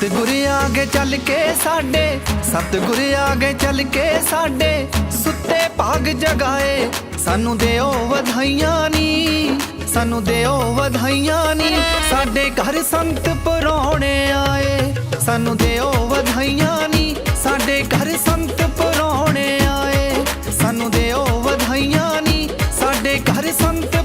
ਸਤਿਗੁਰ ਆਗੇ ਚੱਲ ਕੇ ਸਾਡੇ, ਸਤਿਗੁਰ ਆਗੇ ਚੱਲ ਕੇ ਸਾਡੇ, ਸੁੱਤੇ ਭਾਗ ਜਗਾਏ। ਸਾਨੂੰ ਦਿਓ ਵਧਾਈਆਂ ਨੀ, ਸਾਨੂੰ ਦਿਓ ਵਧਾਈਆਂ ਨੀ। ਸਾਡੇ ਘਰ ਸੰਤ ਪਰੋਣੇ ਆਏ, ਸਾਨੂੰ ਦਿਓ ਵਧਾਈਆਂ ਨੀ। ਸਾਡੇ ਘਰ ਸੰਤ ਪਰੋਣੇ ਆਏ, ਸਾਨੂੰ ਦਿਓ ਵਧਾਈਆਂ ਨੀ। ਸਾਡੇ ਘਰ ਸੰਤ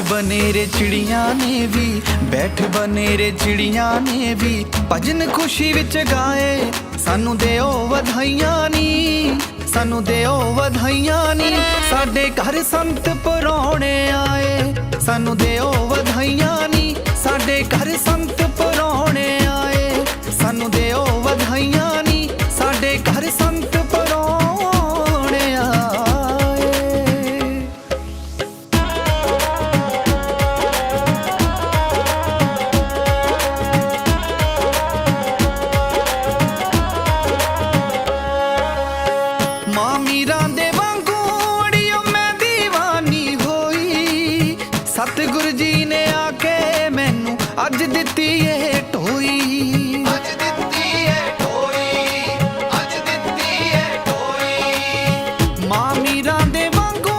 ਬੈਠ ਬਨੇਰੇ ਚਿੜੀਆਂ ਨੇ ਵੀ, ਬੈਠ ਬਨੇਰੇ ਚਿੜੀਆਂ ਨੇ ਵੀ। ਭਜਨ ਖੁਸ਼ੀ ਵਿੱਚ ਗਾਏ, ਸਾਨੂੰ ਦਿਓ ਵਧਾਈਆਂ ਨੀ। ਸਾਨੂੰ ਦਿਓ ਵਧਾਈਆਂ ਨੀ। ਸਾਡੇ ਘਰ ਸੰਤ ਪਰੋਣੇ ਆਏ, ਸਾਨੂੰ ਦਿਓ ਵਧਾਈਆਂ ਨੀ। ਸਾਡੇ ਘਰ ਸੰਤ ਪਰੋਣੇ ਮਾਂ ਮੀਰਾਂ ਦੇ ਵਾਂਗੂ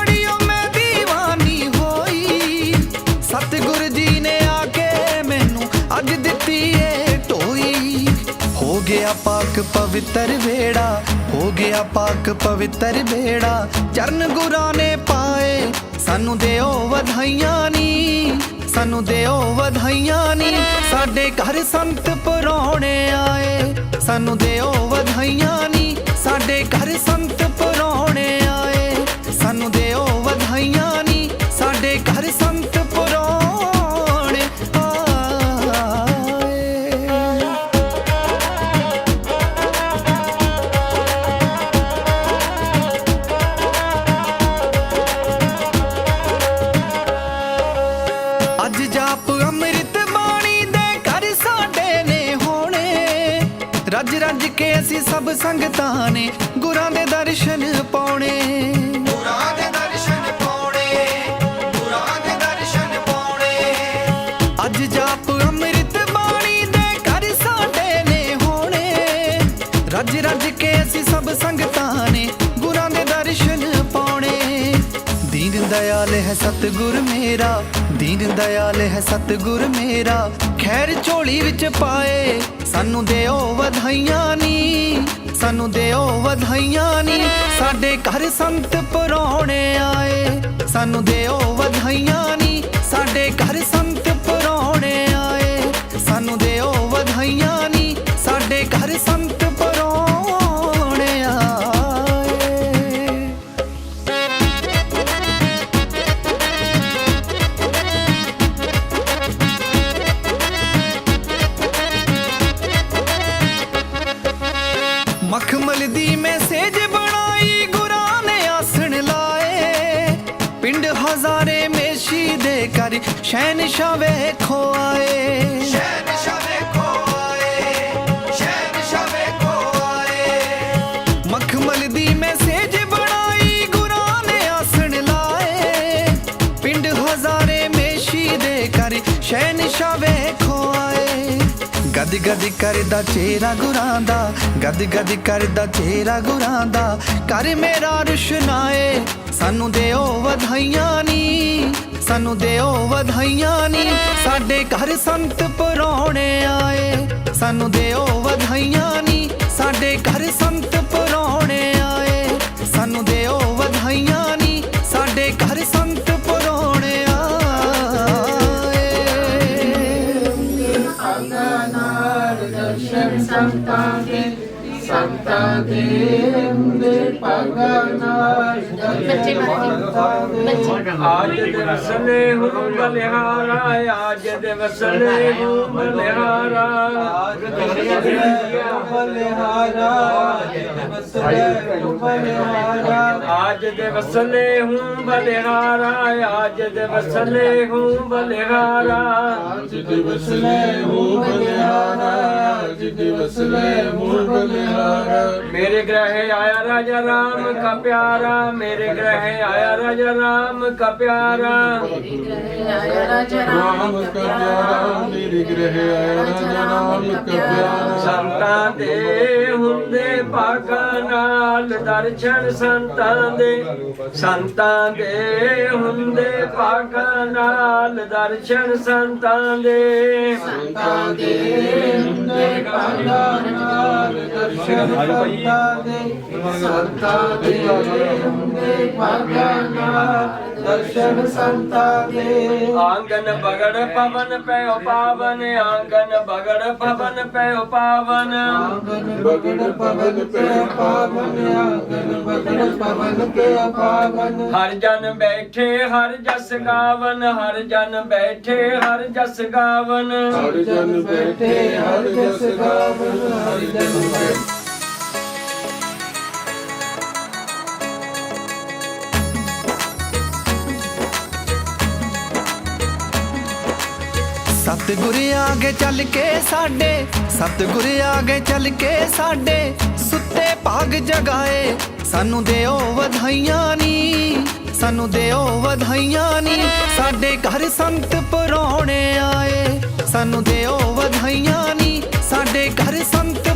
ਅੜੀਓ ਮੈਂ دیਵਾਨੀ ਹੋਈ। ਸਤਿਗੁਰ ਜੀ ਨੇ ਆ ਕੇ ਮੈਨੂੰ ਅੱਜ ਦਿੱਤੀ ਇਹ ਢੋਈ ਹੋ ਗਿਆ ਪਾਕ ਪਵਿੱਤਰ ਵੇੜਾ, ਹੋ ਗਿਆ ਪਾਕ ਪਵਿੱਤਰ ਵੇੜਾ। ਚਰਨ ਗੁਰਾਂ ਨੇ ਪਾਏ, ਸਾਨੂੰ ਦਿਓ ਵਧਾਈਆਂ ਨੀ। ਸਾਨੂੰ ਦਿਓ ਵਧਾਈਆਂ ਨੀ। ਸਾਡੇ ਘਰ ਸੰਤ ਪਰੋਣੇ ਆਏ, ਸਾਨੂੰ ਦਿਓ ਵਧਾਈਆਂ ਸਾਡੇ ਘਰ ਸੰਤ ਪਰੋਣੇ ਆਏ। ਸਾਨੂੰ ਦਿਓ ਰੱਜ ਰੱਜ ਕੇ ਅਸੀਂ ਸਭ ਸੰਗਤਾਂ ਨੇ ਗੁਰਾਂ ਦੇ ਦਰਸ਼ਨ ਪਾਉਣੇ। ਗੁਰਾਂ ਦੇ ਦਰਸ਼ਨ ਪਾਉਣੇ ਗੁਰਾਂ ਦੇ ਦਰਸ਼ਨ ਪਾਉਣੇ। ਅੱਜ ਜਾਪ ਅੰਮ੍ਰਿਤ ਬਾਣੀ ਦੇ ਘਰ ਸਾਡੇ ਨੇ ਹੋਣੇ। ਰੱਜ ਰੱਜ ਕੇ ਅਸੀਂ ਸਭ ਸੰਗਤਾਂ ਨੇ ਗੁਰਾਂ ਦੇ ਦਰਸ਼ਨ ਪਾਉਣੇ। ਦੀਨ ਦਇਆਲ ਹੈ ਸਤਿਗੁਰ ਮੇਰਾ ਦੀਨ ਦਇਆਲ ਹੈ ਸਤਿਗੁਰ ਮੇਰਾ ਖੈਰ ਝੋਲੀ ਵਿੱਚ ਪਾਏ, ਸਾਨੂੰ ਦਿਓ ਵਧਾਈਆਂ ਨੀ, ਸਾਨੂੰ ਦਿਓ ਵਧਾਈਆਂ ਨੀ। ਸਾਡੇ ਘਰ ਸੰਤ ਪਰੋਣੇ ਆਏ, ਸਾਨੂੰ ਦਿਓ ਵਧਾਈਆਂ ਨੀ, ਸਾਡੇ ਘਰ ਦੇ ਕਰ ਸ਼ਹਿਨਸ਼ਾਹ ਵੇਖੋ ਆਏ ਵੇਖੋ ਆਏ ਵੇਖੋ ਆਏ ਮਖਮਲ ਦੀ ਮੈਸੇਜ ਬਣਾਈ ਗੁਰਾਂ ਨੇ ਆਸਣ ਲਾਏ। ਪਿੰਡ ਹਜ਼ਾਰੇ ਮੇਸ਼ੀ ਦੇ ਕਰ ਸ਼ਹਿਨਸ਼ਾਹ ਵੇਖੋ ਆਏ ਗਦ ਗਦ ਕਰਦਾ ਚਿਹਰਾ ਗੁਰਾਂ ਦਾ ਗਦ ਗਦ ਕਰਦਾ ਚਿਹਰਾ ਗੁਰਾਂ ਦਾ। ਕਰ ਮੇਰਾ ਰੁਸ਼ਨਾਏ ਸਾਨੂੰ ਦਿਓ ਵਧਾਈਆਂ ਨੀ। ਸਾਨੂੰ ਦਿਓ ਵਧਾਈਆਂ ਨੀ। ਸਾਡੇ ਘਰ ਸੰਤ ਪਰੋਣੇ ਆਏ। ਸਾਨੂੰ ਦਿਓ ਵਧਾਈਆਂ ਨੀ। ਸਾਡੇ ਘਰ ਸੰਤ ਪਰੋਣੇ ਆਏ। ਸਾਨੂੰ ਦਿਓ ਵਧਾਈਆਂ ਨੀ। ਸਾਡੇ ਘਰ ਸੰਤ ਪਰੋਣੇ ਆਏ। ਦਰਸ਼ਨ ਸੰਤਾਂ ਦੇ ਸੰਤਾਂ ਦੇ ਹੁੰਦੇ ਭਾਗਾਂ ਨਾਲ ਬੱਚੇ आज दिवस ले हूँ बलिहारा आज दिवस ले हूँ बलिहारा बलिहारा आज दिवस ले हूँ बलिहारा आज दिवस ले हूँ बलिहारा आज दिवस ले हूँ बलिहारा आज दिवस ले हूँ बलिहारा मेरे ग्रह आया राजा राम का प्यारा मेरे ग्रह आया ਰਾਜਾ ਰਾਮ ਕਾ ਪਿਆਰਾ। ਤੇਰੀ ਗ੍ਰਹਿ ਆਇਆ ਰਾਜਾ ਰਾਮ ਕਾ ਪਿਆਰਾ ਤੇਰੀ ਗ੍ਰਹਿ ਆਇਆ ਰਾਜਾ ਰਾਮ ਕਾ ਪਿਆਰਾ। ਸੰਤਾਂ ਦੇ ਹੁੰਦੇ ਭਾਗਾਂ ਨਾਲ ਦਰਸ਼ਨ ਸੰਤਾਂ ਦੇ ਸੰਤਾਂ ਦੇ ਹੁੰਦੇ ਭਾਗਾਂ ਨਾਲ ਦਰਸ਼ਨ ਸੰਤਾਂ ਦੇ। ਸੰਤਾਂ ਦੇ ਹੁੰਦੇ ਭਾਗਾਂ ਨਾਲ ਦਰਸ਼ਨ ਸੰਤਾਂ ਦੇ ਸੰਤਾਂ ਦੇ ਹੁੰਦੇ ਭਾਗਾਂ ਨਾਲ ਦਰਸ਼ਨ ਸੰਤਾਂ ਦੇ। ਆਂਗਨ ਬਗੜ ਪਵਨ ਪੈ ਪਾਵਨ ਆਂਗਨ ਬਗੜ ਪਵਨ ਪੈ ਪਾਵਨ। ਆਂਗਨ ਬਗੜ ਪਵਨ ਪੇ ਪਾਵਨ ਆਂਗਨ ਬਗੜ ਪਵਨ ਪੇ ਪਾਵਨ। ਹਰ ਜਨ ਬੈਠੇ ਹਰ ਜਸ ਗਾਵਨ ਹਰ ਜਨ ਬੈਠੇ ਹਰ ਜਸ ਗਾਵਨ। ਹਰ ਜਨ ਬੈਠੇ ਹਰ ਜਸ ਗਾਵਨ ਹਰ ਜਨ ਬੈਠੇ। ਸਤਿਗੁਰ ਆਗੇ ਚੱਲ ਕੇ ਸਾਡੇ, ਸਤਿਗੁਰ ਆਗੇ ਚੱਲ ਕੇ ਸਾਡੇ, ਸੁੱਤੇ ਭਾਗ ਜਗਾਏ। ਸਾਨੂੰ ਦਿਓ ਵਧਾਈਆਂ ਨੀ, ਸਾਨੂੰ ਦਿਓ ਵਧਾਈਆਂ ਨੀ। ਸਾਡੇ ਘਰ ਸੰਤ ਪਰੋਣੇ ਆਏ, ਸਾਨੂੰ ਦਿਓ ਵਧਾਈਆਂ ਨੀ। ਸਾਡੇ ਘਰ ਸੰਤ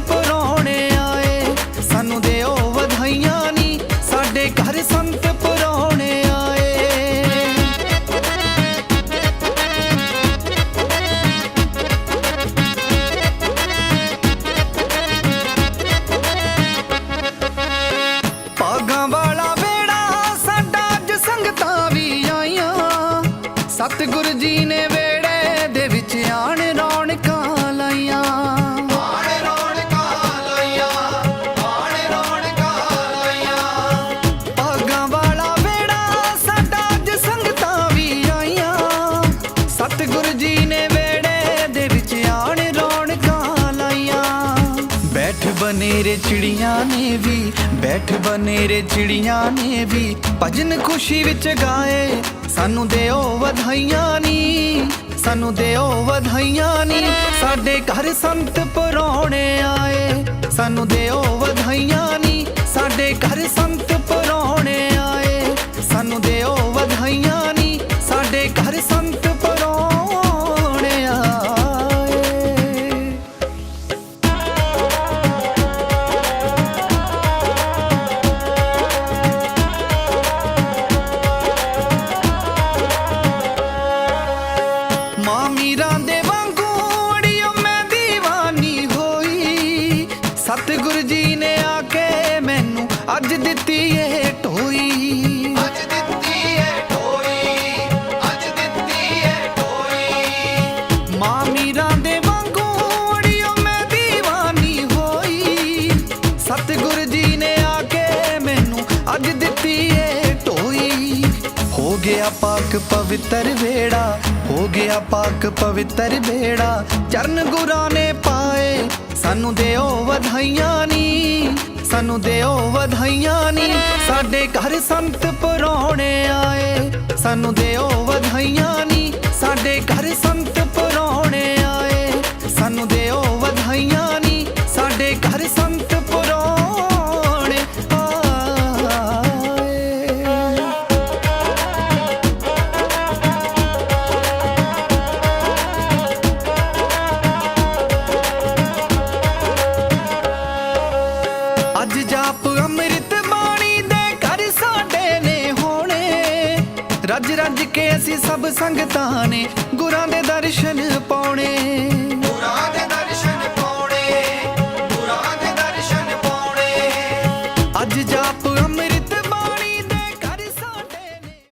ਸਤਿਗੁਰ ਜੀ ਨੇ ਵੇੜੇ ਦੇ ਵਿੱਚ ਆਣ ਰੌਣਕਾਂ ਲਾਈਆਂ। ਆਣ ਰੌਣਕਾਂ ਲਾਈਆਂ ਆਣ ਰੌਣਕਾਂ ਲਾਈਆਂ। ਭਾਗਾਂ ਵਾਲਾ ਵੇੜਾ ਸਾਡਾ ਅੱਜ ਸੰਗਤਾਂ ਵੀ ਆਈਆਂ। ਸਤਿਗੁਰ ਜੀ ਨੇ ਵੇੜੇ ਦੇ ਵਿੱਚ ਆਣ ਰੌਣਕਾਂ ਲਾਈਆਂ। ਬੈਠ ਬਨੇਰੇ ਚਿੜੀਆਂ ਨੇ ਵੀ ਬੈਠ ਬਨੇਰੇ ਚਿੜੀਆਂ ਨੇ ਵੀ ਭਜਨ ਖੁਸ਼ੀ ਵਿੱਚ ਗਾਏ। ਸਾਨੂੰ ਦਿਓ ਵਧਾਈਆਂ ਨੀ, ਸਾਨੂੰ ਦਿਓ ਵਧਾਈਆਂ ਨੀ। ਸਾਡੇ ਘਰ ਸੰਤ ਪਰੋਣੇ ਆਏ, ਸਾਨੂੰ ਦਿਓ ਗਿਆ ਪਾਕ ਪਵਿੱਤਰ ਵੇੜਾ, ਹੋ ਗਿਆ ਪਾਕ ਪਵਿੱਤਰ ਵੇੜਾ ਚਰਨ ਗੁਰਾਂ ਨੇ ਪਾਏ, ਸਾਨੂੰ ਦਿਓ ਵਧਾਈਆਂ ਨੀ, ਸਾਨੂੰ ਦਿਓ ਵਧਾਈਆਂ ਨੀ। ਸਾਡੇ ਘਰ ਸੰਤ ਪਰੋਣੇ ਆਏ, ਸਾਨੂੰ ਦਿਓ ਵਧਾਈਆਂ ਨੀ, ਸਾਡੇ ਘਰ ਰੱਜ ਕੇ ਅਸੀਂ ਸਭ ਸੰਗਤਾਂ ਨੇ ਗੁਰਾਂ ਦੇ ਦਰਸ਼ਨ ਪਾਉਣੇ। ਗੁਰਾਂ